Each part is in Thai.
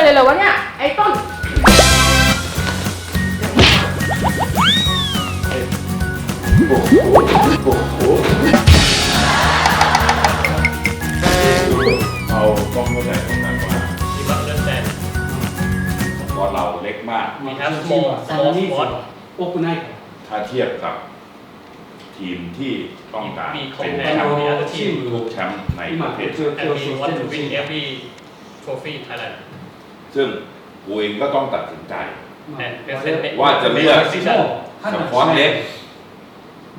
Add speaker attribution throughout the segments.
Speaker 1: วยเลยเหรอวะเนี่ยไอ้ต้น
Speaker 2: เอาต้องเข้าใจตรงนั้นว่า
Speaker 3: ที่บ้า
Speaker 2: นเล่นแดนบอสเราเล็กมาก
Speaker 3: มีทั้งโม
Speaker 4: สโมสบอสโอคุไน
Speaker 2: ถ้าเทียบกับ ทีมที่ต้องการเป็นแชมป์
Speaker 3: มี
Speaker 2: อา
Speaker 4: ชี
Speaker 2: แชมป์ในประเทศ
Speaker 3: and we want to win every trophy in
Speaker 2: ซึ่งกูเองก็ต้องตัดสินใจ ว่าจะเลือก เฉพาะเล็ก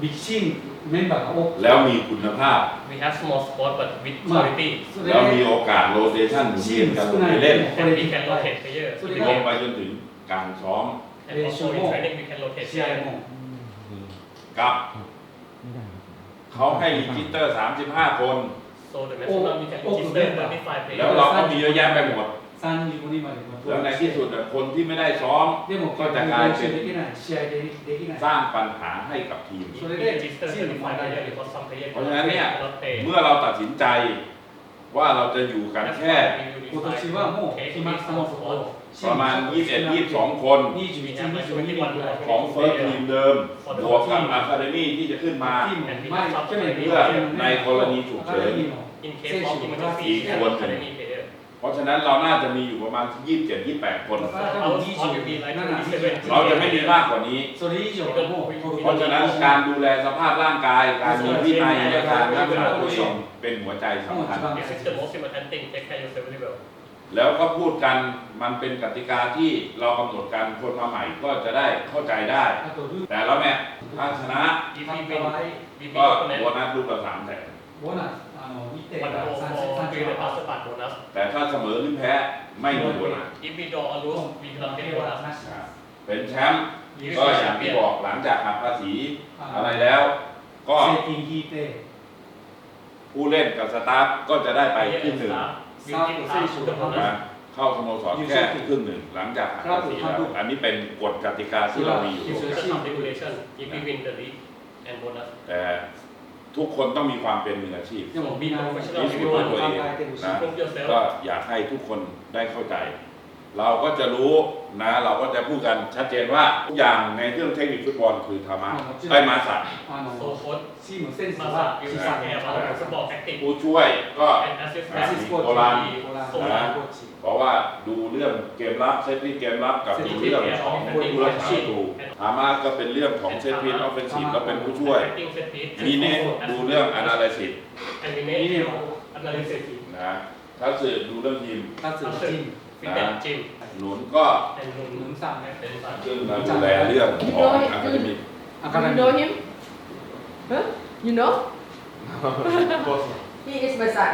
Speaker 4: Beaching member เขาบอก
Speaker 2: แล้วมีคุณภาพ
Speaker 3: We have small sport but with quality
Speaker 2: แล้วมีโอกาสโรเตชันหมุนเวียนกัน
Speaker 4: ลง
Speaker 2: ไปเล่น
Speaker 3: and we can rotate players
Speaker 2: รวไปจนถึงการซ้อม
Speaker 3: and also
Speaker 4: ชีย
Speaker 3: ร์
Speaker 4: ม
Speaker 2: กับเขาให้ลิจิเตอร์ 35 คน
Speaker 3: so the คน
Speaker 2: แล้วเราก็มีเยอะแยะไปหมด
Speaker 4: 35人まで
Speaker 2: แล้วในที่สุดอะคนที่ไม่ได้ซ้อม
Speaker 4: でも
Speaker 2: ก็จะกลาย
Speaker 4: 練
Speaker 2: เป็น
Speaker 4: 習できない試合でできない
Speaker 2: สร้างปัญหาให้กับทีม
Speaker 3: if we register 35 players because some players
Speaker 2: เพราะฉะนั้นเนี่ย
Speaker 3: cannot play
Speaker 2: เมื่อเราตัดสินใจว่าเราจะอยู่กัน
Speaker 3: That's
Speaker 2: แค่
Speaker 3: why we
Speaker 4: 今
Speaker 3: will
Speaker 4: 年
Speaker 3: decide
Speaker 4: はもう
Speaker 3: okay
Speaker 4: 決
Speaker 3: to
Speaker 4: ま
Speaker 3: make
Speaker 4: った
Speaker 3: small
Speaker 4: の
Speaker 3: spot
Speaker 2: ประมาณ 21 22 คน
Speaker 4: 21、22人ぐらい
Speaker 2: ของเฟิร์สทีมเดิม บวกกับอะคาเดมี่ที่จะขึ้นมา
Speaker 4: チーム前去年
Speaker 2: เพื่อในกรณีฉุก
Speaker 4: ア
Speaker 2: เฉิ
Speaker 4: カ
Speaker 2: น
Speaker 4: デミーの
Speaker 3: in case of emergency we have academy player
Speaker 2: เพราะฉะนั้นเราน่าจะมีอยู่ประมาณ 27 28 คน
Speaker 3: our squad will be like 27
Speaker 2: เราจะไม่มีมากกว่านี้
Speaker 4: それ以上はもう取る
Speaker 2: เพราะฉะนั้นการดูแลสภาพร่างกาย การมีวินัยในการรักษาตัวเองเป็นหัวใจสำคัญ
Speaker 3: This is the most important thing take care yourself very well
Speaker 2: แล้วก็พูดกันมันเป็นกติกาที่เรากำหนดกันคนมาใหม่ก็จะได้เข้าใจได้
Speaker 4: あとルー
Speaker 2: แต่แล้วแม่ถ้าชนะ
Speaker 3: if we win we
Speaker 2: ก็
Speaker 3: win
Speaker 2: โบ
Speaker 3: opponent
Speaker 2: นัสลูกละสามแสน
Speaker 4: ボーナ วันโกโกปี
Speaker 3: เลปั
Speaker 4: ส
Speaker 3: ปัด
Speaker 4: โบ
Speaker 3: นัส
Speaker 2: แต่ถ้าเสมอหรือแพ้ไม่มีโบนัส
Speaker 3: อิมบิโดอลูสมี
Speaker 2: กำ
Speaker 3: ลังไม่ได้โบน
Speaker 4: ัส
Speaker 2: เป็นแชมป์ก็อย่างที่บอกหลังจากหักภาษีอะไรแล้ว ก็ผู้เล่นกับสตาฟก็จะได้ไปที่หนึ่งเข้าสโมสรแค่ครึ่งหนึ่งหลังจากหักภาษีแล้วอันนี้เป็นกฎกติกาที่เรามีอยู่แต่ ทุกคนต้องมีความเป็นมืออาชีพ
Speaker 4: Come
Speaker 3: on,
Speaker 2: be มี my ความ friend. เป็น
Speaker 4: มืออาชีพ
Speaker 2: นะก็อยากให้ทุกคนได้เข้าใจ เราก็จะรู้นะเราก็จะพูดกันชัดเจนว่าทุกอย่างในเรื่องเทคนิคฟุตบอลคือธรรมะไตรมาสัต
Speaker 4: ว์
Speaker 3: โซโคต
Speaker 4: チームセンス
Speaker 3: มาสั
Speaker 4: ก
Speaker 3: は
Speaker 4: น
Speaker 3: สีสันแอ
Speaker 2: ร์มาสัก
Speaker 3: สป
Speaker 4: อร์ตแอค
Speaker 2: กติกผู้ช่
Speaker 4: วยก็
Speaker 3: เป็
Speaker 4: ซ
Speaker 3: ฟแม
Speaker 4: นโกโาลาโเพ
Speaker 2: ราะว่าดูเรื่องเกมรับเซตที่เกมรับกับดูเรื่องของผู้รักษาประตูธรรมะก็เป็นเรื่องของเซตพีนออฟเฟนซีฟก็เป็นผู้ช่วย
Speaker 3: มี
Speaker 2: มีเน้ดูเรื่องอนาลิซิส
Speaker 3: แอนิเมะอั
Speaker 2: นนั้นซิสนะถ้าสื่อดูเรื่องทีม
Speaker 4: ตัดสิอจิ
Speaker 3: น นะเป็นจิ้ม
Speaker 2: หนุนก็
Speaker 3: เป็น
Speaker 4: หนุน
Speaker 3: หนุน
Speaker 4: สั่งเล
Speaker 3: ยเป็นสั่ง
Speaker 2: ซึ่งเราดูแลเรื่องของนะก็จะมี
Speaker 1: You know him? Huh? You know? he is my son.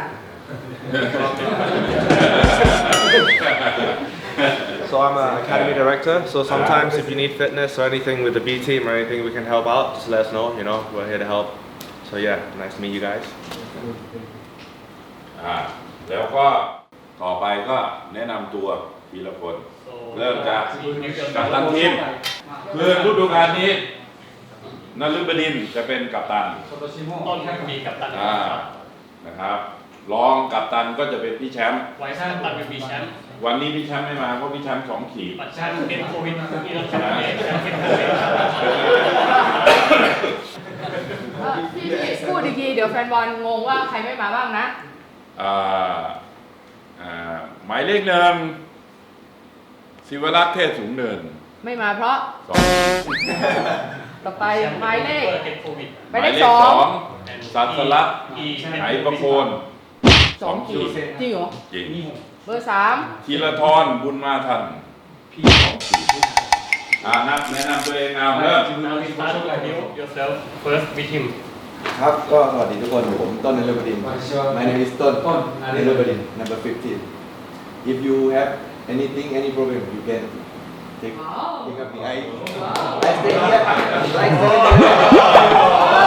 Speaker 5: So I'm an academy director. So sometimes if you need fitness or anything with the B team or anything we can help out, just let us know. You know, we're here to help. So yeah, nice to meet you guys.
Speaker 2: อ่าแล้วก็ ต่อไปก็แนะนำตัวทีละคน เริ่มจากกัปตันทีมคือฤดูกาลนี้นฤบดินจะเป็นกัปตัน
Speaker 3: ต้นมีกัปตัน
Speaker 2: อ่านะครับ รองกัปตันก็จะเป็นพี่แชมป์
Speaker 3: ไว้ชาติตันเป็นพี่แชมป์
Speaker 2: วันนี้พี่แชมป์ไม่มาเพราะพี่แชมป์สองขีด
Speaker 3: ปัจจัเป็นโควิดที่เรา
Speaker 1: พี่พูดอีกทีเดี๋ยวแฟนบอลงงว่าใครไม่มาบ้างนะ
Speaker 2: อ่า หมายเลขหนึ่งศิวรักษ์เทศสูงเนิน
Speaker 1: ไม่มาเพราะ
Speaker 2: สอง
Speaker 1: ต่อไปหมายเลขหมายเลขสอง
Speaker 2: สันสลักษ์ไหประโคน
Speaker 1: สองขีดจริงเหรอ
Speaker 2: จริง
Speaker 1: เบอร์สาม
Speaker 2: ธีรทรบุญมาทัน
Speaker 4: พี่ส
Speaker 2: องขีดอ่านับแนะนำตัวเองนำเริ่ม
Speaker 3: Now
Speaker 4: we
Speaker 3: start to
Speaker 4: review
Speaker 3: yourself first with him
Speaker 6: ครับก็สวัสดีทุกคนผมต้นนฤบดินทร์ My name is ต้น
Speaker 4: ใน
Speaker 6: เรืฤบดินทร์ number 15 If you have anything any problem you can take
Speaker 1: ว้าว
Speaker 6: pick up me I I stay here I stay here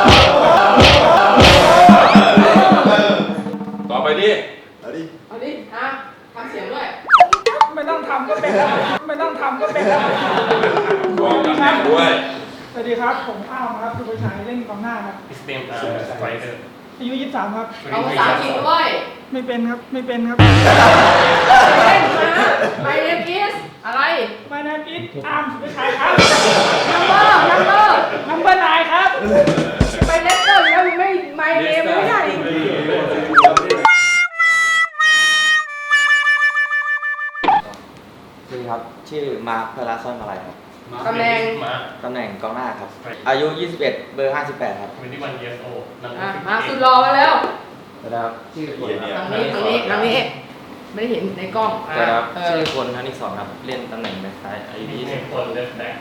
Speaker 2: ต่อไปดิ
Speaker 6: เอาดิ
Speaker 1: เอาดิอะทำเสียงด้วย
Speaker 7: ไม่ต้องทำก็เป็นแล้วไม่ต้องทำก็เป็นแล้ว
Speaker 2: บอกตำแหน่งด้วย
Speaker 7: สวัสดีครับ ผมอ้าวครับสุภาชัยเล่นกองหน้าครับ
Speaker 3: his name is striker
Speaker 7: อายุ 23 ครับ
Speaker 1: เอาภาษาอังกฤษด้วย
Speaker 7: I ไม่เป็นครับ ไม่เป็นครับ
Speaker 1: เล่นมา My name is อะไร
Speaker 7: My name is อาร์มไม่ใช่ครับ
Speaker 1: number number
Speaker 7: นัมเบอร์นายครับ
Speaker 1: ไปเลสเตอร์แล้วไม่ My name ไม่ได้
Speaker 8: ชื่อครับ ชื่อมาร์คพลาซอนอะไรครับ
Speaker 1: ตำแหน่ง
Speaker 3: มา
Speaker 8: ตำแหน่งกองหน้าครับ อายุ 21 เบอร์ 58 ครับ
Speaker 3: 21 years old
Speaker 1: อะมาสุดรอมาแล้ว
Speaker 8: นะครับชื่อคนครับ
Speaker 1: ทางนี้ทางนี้ทางนี้ ไม่ได้เห็นในกล้องอะ
Speaker 8: นะครับ
Speaker 1: เอ
Speaker 8: ชื่
Speaker 1: อ
Speaker 8: อคนธนิกสอนครับ เล่นตำแหน่งแบ็คซ้ายอายุ
Speaker 3: มี
Speaker 8: 20
Speaker 3: คน left back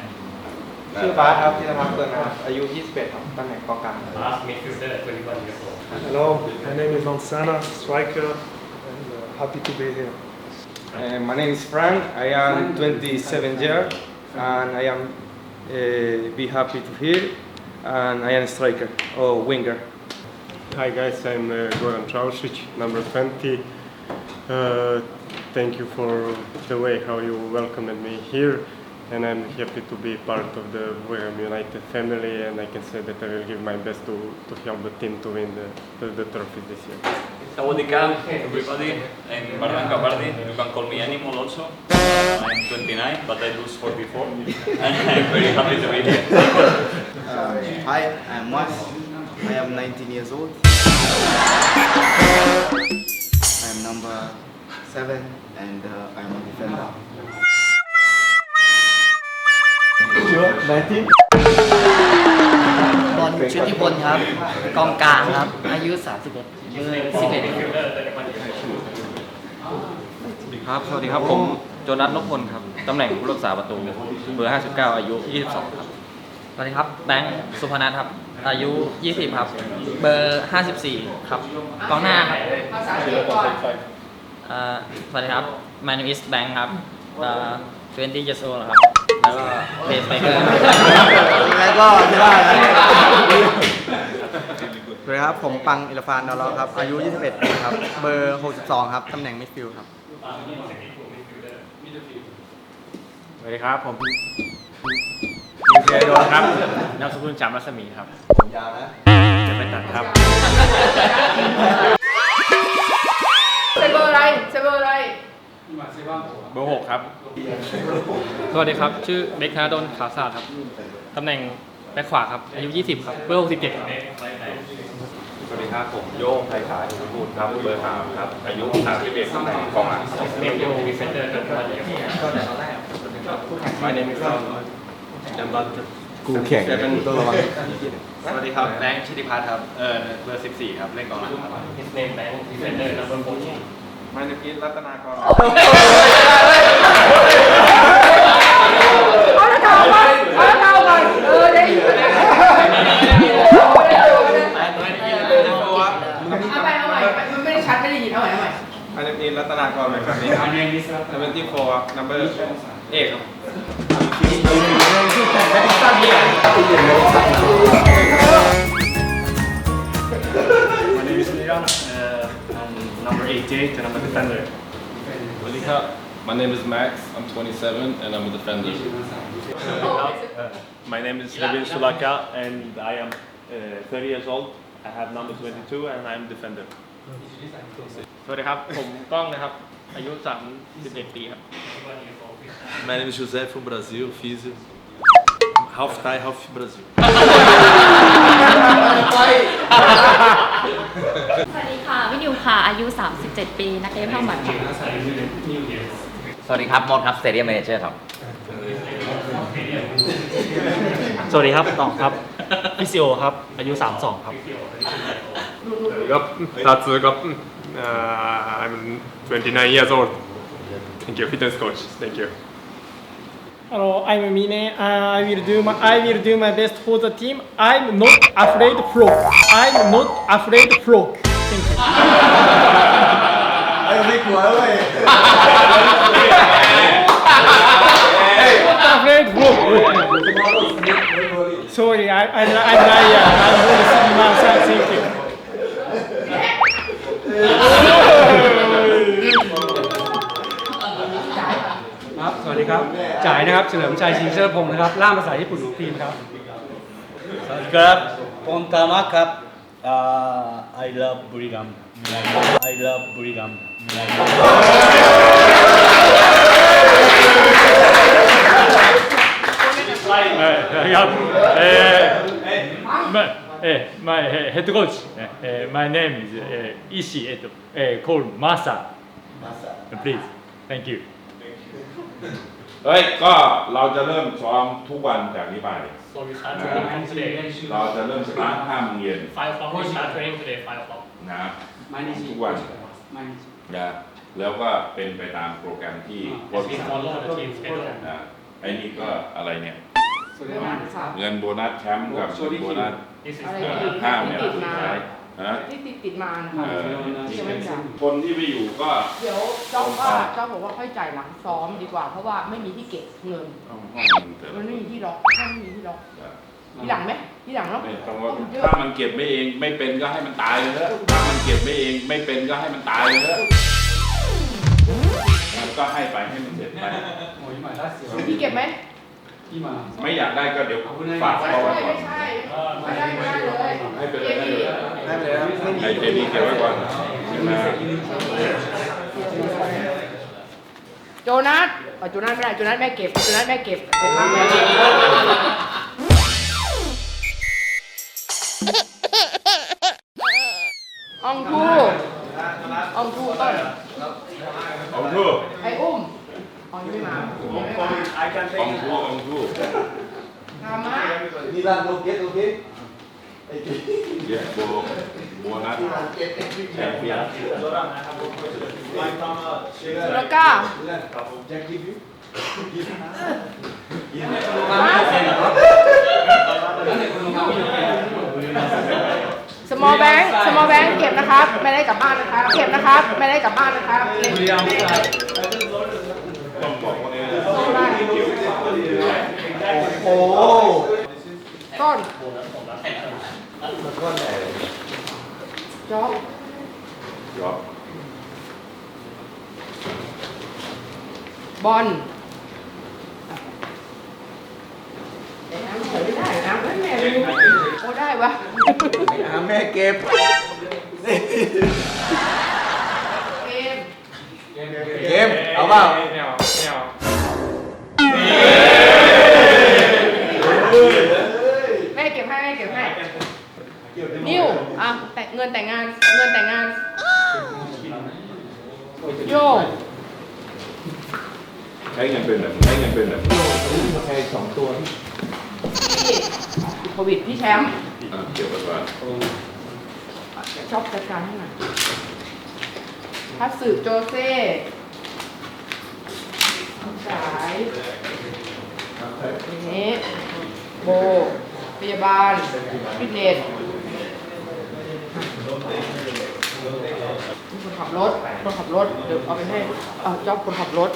Speaker 5: ชื่อบาสครับที่นภัสเบิร์นนะครับอายุ 21ครับตำแหน่งกองกลางครับ
Speaker 3: last midfielder 21 years old
Speaker 9: Hello, my name is Lansana, striker, and uh, happy to be here.
Speaker 5: Uh, my name is Frank. I am 27 years, and I am uh, be happy to hear, and I am striker or winger.
Speaker 9: Hi guys, I'm uh, Goran Trausic, number 20. Uh, thank you for the way how you welcomed me here, and I'm happy to be part of the Wigan United family, and I can say that I will give my best to, to help the team to win the, the, the trophy this year.
Speaker 10: Sawadika, everybody. I'm Bardan Capardi. You can call me Animal also. Uh, I'm 29, but I lose 44. and I'm very happy to be here.
Speaker 11: Hi, I'm Mas. I am 19 years old. I am number 7 and uh, I am a defender.
Speaker 8: บอลชุติพลครับ กองกลางครับ อายุ 31เบอร์11
Speaker 3: midfielder 31 years old
Speaker 8: ครับ สวัสดีครับ ผมโจนัสนพพลครับ ตำแหน่งผู้รักษาประตู เบอร์ 59 อายุ 22 ครับ สวัสดีครับ แบงค์ สุพนัทครับ อายุ 20 ครับ เบอร์ 54 ครับกองหน้าครับ
Speaker 1: ภาษาอังกฤษก่อน
Speaker 8: เอ่อสวัสดีครับ My name is Bank ครับเอ่อ20 years old ครับ แล้วก็ pacemaker
Speaker 11: แล้วก็ที่ว่าอะไรสวัสดีครับ ผมปังอิลฟานดอลล็อกครับ อายุ 21 ปีครับ เบอร์ 62 ครับ ตำแหน่งมิดฟิลด์ครับ
Speaker 5: สวัสดีครับ ผม เจโดนครับนามสกุลจามรัศมีครับ
Speaker 6: ผมยาวนะ
Speaker 5: จะเป็นตัดครับ
Speaker 1: ใส่เบอร์อะไรใส่เบอร์อะไร
Speaker 5: เบอร์หกครับ
Speaker 3: สวัสดีครับ ชื่อเบคนาดนขาศาสตร์ครับ ตำแหน่งแบ็คขวาครับ อายุ 20 ครับ เบอร์ 67ครับ
Speaker 5: สวัสดีครับผมโยงไทยขายสมบูรครับเบอร์สามครับ อายุ31ตำแหน่งกองหลัง
Speaker 3: Medium defender 31 years old
Speaker 5: My name is Tom
Speaker 6: กูแข่งต้องระวัง
Speaker 8: สวัสดีครับแบงค์ชิติพัฒน์ครับ เออเบอร์ 14 ครับ เล่นกองหลังครับ
Speaker 3: His name Bank defender number 14
Speaker 5: My name is รัตนากร
Speaker 1: เอาละเก่าก่อนเอาละเก่าก่อนเออได้ยินแล้วเอาไปเอาใหม่มันไม่ได้ชัดไม่ได้ยินเอาใหม่เอาใหม่
Speaker 5: My name is รัตนากรเหมือนกันนี่ครับ74ครับ number เอกครับ
Speaker 9: My name is Liran, uh, I'm number 88 and I'm a defender.
Speaker 12: My name is Max. I'm 27 and I'm a defender.
Speaker 9: My name is Levin Sulaka and I am uh, 30 years old. I have number 22 and I'm defender.
Speaker 3: สวัสดีครับ ผมกล้องนะครับ อายุ31ปีครับ
Speaker 12: My name is José from Brazil, Físio. Half Thai, half Brazil.
Speaker 13: สวัสดีค่ะวินิวค่ะ อายุ 37 ปี นักเรียนผ้าหมัดค่ะ
Speaker 8: สวัสดีครับมดครับ Stadium Manager ครับ
Speaker 3: สวัสดีครับตองครับพิซิโอครับ อายุ 32 ครับ
Speaker 9: Captain. That's the äh, captain. Uh, äh, I'm 29 years old. Thank you, fitness coach. Thank you.
Speaker 7: Hello, I'm Mine. Uh, I will do my I will do my best for the team. I'm not afraid frog. I'm not afraid frog. Thank you.
Speaker 6: 哎呦，被管委。
Speaker 7: Not afraid frog. Sorry, I I I'm lying. I'm not. Thank you.
Speaker 4: จ่ายนะครับ เฉลิมชัยชิงเชิดพงศ์นะครับ ล่ามภาษาญี่ปุ่นของทีมครับ
Speaker 11: สวัสดีครับผมตามักครับ
Speaker 14: Uh, I love Brigham. I love Brigham.
Speaker 15: ครับเอ่อ my เอ่อ my head coach เอ่อ my name is เอ่อ Ishi เอ่อเอ่อ call Masa please thank you
Speaker 2: เฮ้ยก็เราจะเริ่มซ้อมทุกวันจากนี้ไป
Speaker 3: So we start training today.
Speaker 2: เราจะเริ่มสตาร์ทห้าโมงเย็น
Speaker 3: Five o'clock. We start training today. Five o'clock.
Speaker 2: นะทุกวันนะแล้วก็เป็นไปตามโปรแกรมที่โค้ช
Speaker 3: We follow the team schedule.
Speaker 2: นะไอ้นี่ก็อะไรเนี่ย
Speaker 1: โบนัสครับ
Speaker 2: เงินโบนัสแชมป์กับเงินโบนัส
Speaker 3: This is
Speaker 1: อะไร
Speaker 3: the
Speaker 1: ที่
Speaker 2: ห้ามเนี่ย
Speaker 1: ติดมา
Speaker 2: ฮะ
Speaker 1: ที่ติดติดมานะครับ
Speaker 2: เออ
Speaker 1: ยังไม่จ่าย
Speaker 2: คนที่ไม่อยู่ก็
Speaker 1: เดี๋ยวจ้องว่าจ้องบอกว่าค่อยจ่ายหลังซ้อมดีกว่า เพราะว่าไม่มีที่เก็บเงิน
Speaker 2: ห้องห้องแต่
Speaker 1: มั
Speaker 2: ละ
Speaker 1: นไม่มีที่ล็อกถ้าไม่มีที่ล็อกที่หลังไหมที่หลังเนาะ
Speaker 2: ไม่ต้องว่า
Speaker 1: เยอะ
Speaker 2: ถ้ามันเก็บไม่เองไม่เป็นก็ให้มันตายเลยเถอะถ้ามันเก็บไม่เองไม่เป็นก็ให้มันตายเลยเถอะมันก็ให้ไปให้มันเสร็จไป
Speaker 1: ที่เก็บไหม
Speaker 2: ไม่อยากได้ก็เดี๋ยวฝาก
Speaker 1: ไม่
Speaker 2: พ่อไว้
Speaker 1: ใช่
Speaker 2: ก่อน
Speaker 1: ไม่ใช่ไม่ได้ไม่ได้เลย
Speaker 2: ให้ไปเลยให้ไปเลย
Speaker 11: ได้ไปเลยครับไม่มี
Speaker 2: ให้เจนี่เก็บไว้ก่อนใช่ไหม
Speaker 1: โจนัสเอาโจนัสไม่ได้โจนัสแม่เก็บโจนัสแม่เก็บเก็บมากแม่เก็บอองทูอองทูต้น
Speaker 2: เอาทู
Speaker 1: ไอ้อุ้มอองไม่ มาไม่มา
Speaker 2: องทูองทู
Speaker 1: ทำมา
Speaker 6: Milan, no get, okay?
Speaker 2: เดี๋ยวบโบนัสแชมเปี้ยน
Speaker 1: สุรก้า
Speaker 6: Jack give you? Give you?
Speaker 1: สมอลแบงค์สมอลแบงค์เก็บนะครับ ไม่ได้กลับบ้านนะครับ เก็บนะครับ ไม่ได้กลับบ้านนะครับเก็บ
Speaker 6: โอ้โห
Speaker 1: ต้นจ๊อบ
Speaker 2: ยอม
Speaker 1: บอลไอ้น้ำเฉยไม่ได้น้ำแม่ลืมโอ้ได้วะ
Speaker 11: อ่าแม่เก็บ
Speaker 1: เกม
Speaker 11: เกม เอาเปล่า
Speaker 1: วอะแต่งเงินแต่งงาน เงินแต่งงาน โย
Speaker 2: ใช้เงินเป็นแบบใช้เงินเป็นแบบ
Speaker 6: ใช่สองตัวที่
Speaker 1: พี่โควิดพี่แชมป์
Speaker 2: อะเก็บไว้ก่อน
Speaker 1: ชอบจัดการให้หน่อยพัสสึโจเซ่สายนี้โบพยาบาลฟิตเนส คนขับรถ คนขับรถ เดี๋ยวเอาไปให้เออจอบคนขับรถ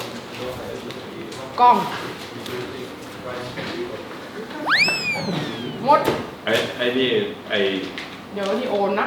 Speaker 1: กล้อง มด
Speaker 2: ไอ้ไอ้นี่ไอ้
Speaker 1: เดี๋ยวที่โอนนะ